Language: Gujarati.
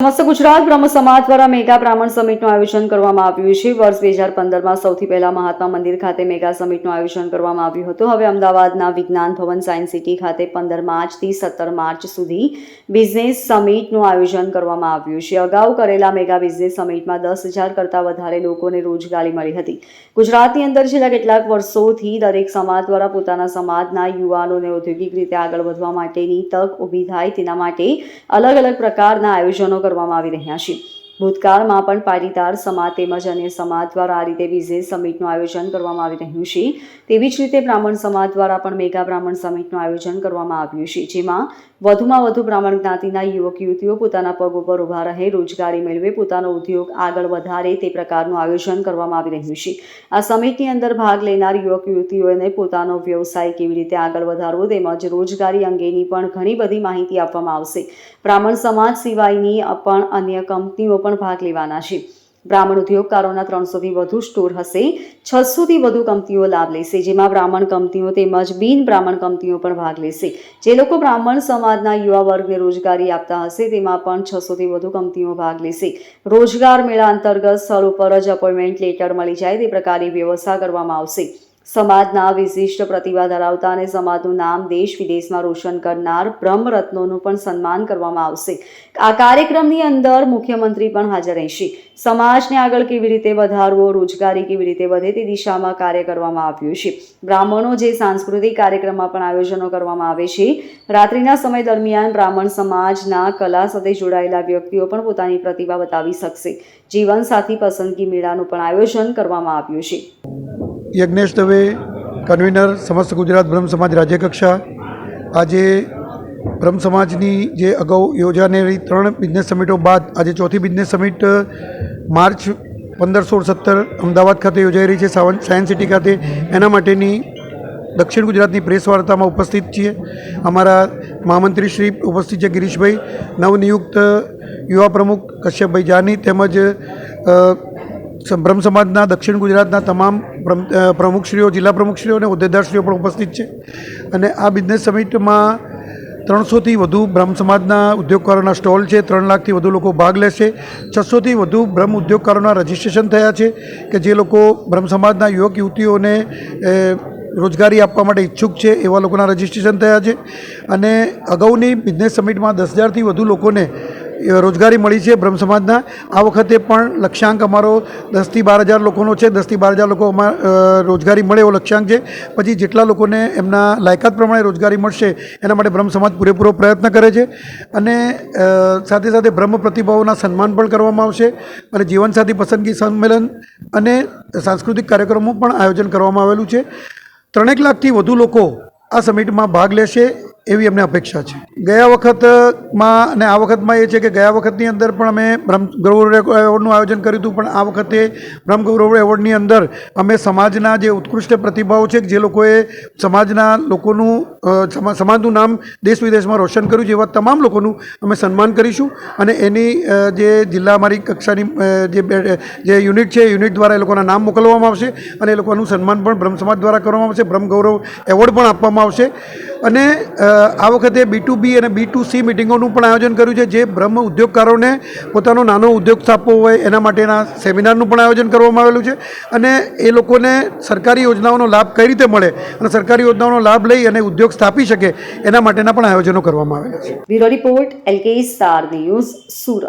સમસ્ત ગુજરાત બ્રહ્મ સમાજ દ્વારા મેગા બ્રાહ્મણ સમિટનું આયોજન કરવામાં આવ્યું છે. વર્ષ બે હજાર પંદરમાં સૌથી પહેલા મહાત્મા મંદિર ખાતે મેગા સમિટનું આયોજન કરવામાં આવ્યું હતું. હવે અમદાવાદના વિજ્ઞાન ભવન સાયન્સ સિટી ખાતે પંદર માર્ચથી સત્તર માર્ચ સુધી બિઝનેસ સમિટનું આયોજન કરવામાં આવ્યું છે. અગાઉ કરેલા મેગા બિઝનેસ સમિટમાં દસ હજાર કરતાં વધારે લોકોને રોજગારી મળી હતી. ગુજરાતની અંદર છેલ્લા કેટલાક વર્ષોથી દરેક સમાજ દ્વારા પોતાના સમાજના યુવાનોને ઔદ્યોગિક રીતે આગળ વધવા માટેની તક ઊભી થાય તેના માટે અલગ અલગ પ્રકારના આયોજનો કરવામાં આવી રહ્યા છે. ભૂતકાળમાં પણ પાટીદાર સમાજ તેમજ અન્ય સમાજ દ્વારા આ રીતે બિઝનેસ સમિટનું આયોજન કરવામાં આવી રહ્યું છે. તેવી જ રીતે બ્રાહ્મણ સમાજ દ્વારા પણ મેગા બ્રાહ્મણ સમિટનું આયોજન કરવામાં આવ્યું છે, જેમાં વધુમાં વધુ બ્રાહ્મણ જ્ઞાતિના યુવક, યુવતીઓ પોતાના પગ ઉપર ઊભા રહે, રોજગારી મેળવે, પોતાનો ઉદ્યોગ આગળ વધારે તે પ્રકારનું આયોજન કરવામાં આવી રહ્યું છે. આ સમિટની અંદર ભાગ લેનાર યુવક, યુવતીઓને પોતાનો વ્યવસાય કેવી રીતે આગળ વધારવો તેમજ રોજગારી અંગેની પણ ઘણી બધી માહિતી આપવામાં આવશે. બ્રાહ્મણ સમાજ સિવાયની પણ અન્ય કંપનીઓ પણ ભાગ લેવાના છે. બ્રાહ્મણ ઉદ્યોગકારોના ત્રણસોથી વધુ સ્ટોર હશે. છસોથી વધુ કંપનીઓ લાભ લેશે, જેમાં બ્રાહ્મણ કંપનીઓ તેમજ બિન બ્રાહ્મણ કંપનીઓ પણ ભાગ લેશે. જે લોકો બ્રાહ્મણ સમાજના યુવા વર્ગને રોજગારી આપતા હશે, તેમાં પણ છસોથી વધુ કંપનીઓ ભાગ લેશે. રોજગાર મેળા અંતર્ગત સ્થળ ઉપર જ અપોઇન્ટમેન્ટ લેટર મળી જાય, તે પ્રકારની વ્યવસ્થા કરવામાં આવશે. સમાજના વિશિષ્ટ પ્રતિભા ધરાવતા અને સમાજનું નામ દેશ વિદેશમાં રોશન કરનાર બ્રહ્મરત્નોનું પણ સન્માન કરવામાં આવશે. આ કાર્યક્રમની અંદર મુખ્યમંત્રી પણ હાજર રહેશે. સમાજને આગળ કેવી રીતે વધારવો, રોજગારી કેવી રીતે વધે તે દિશામાં કાર્ય કરવામાં આવ્યું છે. બ્રાહ્મણો જે સાંસ્કૃતિક કાર્યક્રમમાં પણ આયોજનો કરવામાં આવે છે, રાત્રિના સમય દરમિયાન બ્રાહ્મણ સમાજના કલા સાથે જોડાયેલા વ્યક્તિઓ પણ પોતાની પ્રતિભા બતાવી શકશે. જીવનસાથી પસંદગી મેળાનું પણ આયોજન કરવામાં આવ્યું છે. યજ્ઞેશ દવે, કન્વીનર, સમસ્ત ગુજરાત બ્રહ્મ સમાજ રાજ્યકક્ષા. આજે બ્રહ્મ સમાજની જે અગાઉ યોજાનેલી ત્રણ બિઝનેસ સમિટો બાદ આજે ચોથી બિઝનેસ સમિટ માર્ચ પંદર, સોળ, સત્તર અમદાવાદ ખાતે યોજાઈ રહી છે, સાવન, સાયન્સ સિટી ખાતે. એના માટેની દક્ષિણ ગુજરાતની પ્રેસ વાર્તામાં ઉપસ્થિત છીએ. અમારા મહામંત્રી શ્રી ઉપસ્થિત છે ગિરીશભાઈ. નવનિયુક્ત યુવા પ્રમુખ કશ્યપભાઈ જાની તેમજ બ્રહ્મ સમાજના દક્ષિણ ગુજરાતના તમામ પ્રમુખશ્રીઓ, જિલ્લા પ્રમુખશ્રીઓ અને હોદ્દેદારશ્રીઓ પણ ઉપસ્થિત છે. અને આ બિઝનેસ સમિટમાં ત્રણસોથી વધુ બ્રહ્મ સમાજના ઉદ્યોગકારોના સ્ટોલ છે. ત્રણ લાખથી વધુ લોકો ભાગ લેશે. છસોથી વધુ બ્રહ્મ ઉદ્યોગકારોના રજિસ્ટ્રેશન થયા છે કે જે લોકો બ્રહ્મ સમાજના યુવક, યુવતીઓને રોજગારી આપવા માટે ઈચ્છુક છે એવા લોકોના રજિસ્ટ્રેશન થયા છે. અને અગાઉની બિઝનેસ સમિટમાં દસ હજારથી વધુ લોકોને રોજગારી મળી છે બ્રહ્મ સમાજના. આ વખતે પણ લક્ષ્યાંક અમારો દસથી બાર હજાર લોકોનો છે. દસથી બાર હજાર લોકો અમા રોજગારી મળે એવો લક્ષ્યાંક છે. પછી જેટલા લોકોને એમના લાયકાત પ્રમાણે રોજગારી મળશે, એના માટે બ્રહ્મ સમાજ પૂરેપૂરો પ્રયત્ન કરે છે. અને સાથે સાથે બ્રહ્મ પ્રતિભાઓના સન્માન પણ કરવામાં આવશે. અને જીવનસાથી પસંદગી સંમેલન અને સાંસ્કૃતિક કાર્યક્રમો પણ આયોજન કરવામાં આવેલું છે. ત્રણેક લાખથી વધુ લોકો આ સમિટમાં ભાગ લેશે એવી અમને અપેક્ષા છે. ગયા વખતમાં અને આ વખતમાં એ છે કે ગયા વખતની અંદર પણ અમે બ્રહ્મ ગૌરવ એવોર્ડનું આયોજન કર્યું હતું, પણ આ વખતે બ્રહ્મ ગૌરવ એવોર્ડની અંદર અમે સમાજના જે ઉત્કૃષ્ટ પ્રતિભાઓ છે, જે લોકોએ સમાજના લોકોનું સમા- સમાજનું નામ દેશ વિદેશમાં રોશન કર્યું છે, એવા તમામ લોકોનું અમે સન્માન કરીશું. અને એની જે જિલ્લા અમારી કક્ષાની જે જે યુનિટ છે યુનિટ દ્વારા એ લોકોના નામ મોકલવામાં આવશે અને એ લોકોનું સન્માન પણ બ્રહ્મ સમાજ દ્વારા કરવામાં આવશે, બ્રહ્મ ગૌરવ એવોર્ડ પણ આપવામાં આવશે. અને આ વખતે બી ટુ બી અને બી ટુ સી મિટિંગોનું પણ આયોજન કર્યું છે, જે બ્રહ્મ ઉદ્યોગકારોને પોતાનો નાનો ઉદ્યોગ સ્થાપવો હોય એના માટેના સેમિનારનું પણ આયોજન કરવામાં આવેલું છે અને એ લોકોને સરકારી યોજનાઓનો લાભ કઈ રીતે મળે અને સરકારી યોજનાઓનો લાભ લઈ અને ઉદ્યોગ સ્થાપી શકે એના માટેના પણ આયોજનો કરવામાં આવેલા છે. Bureau report LK star news, Surat.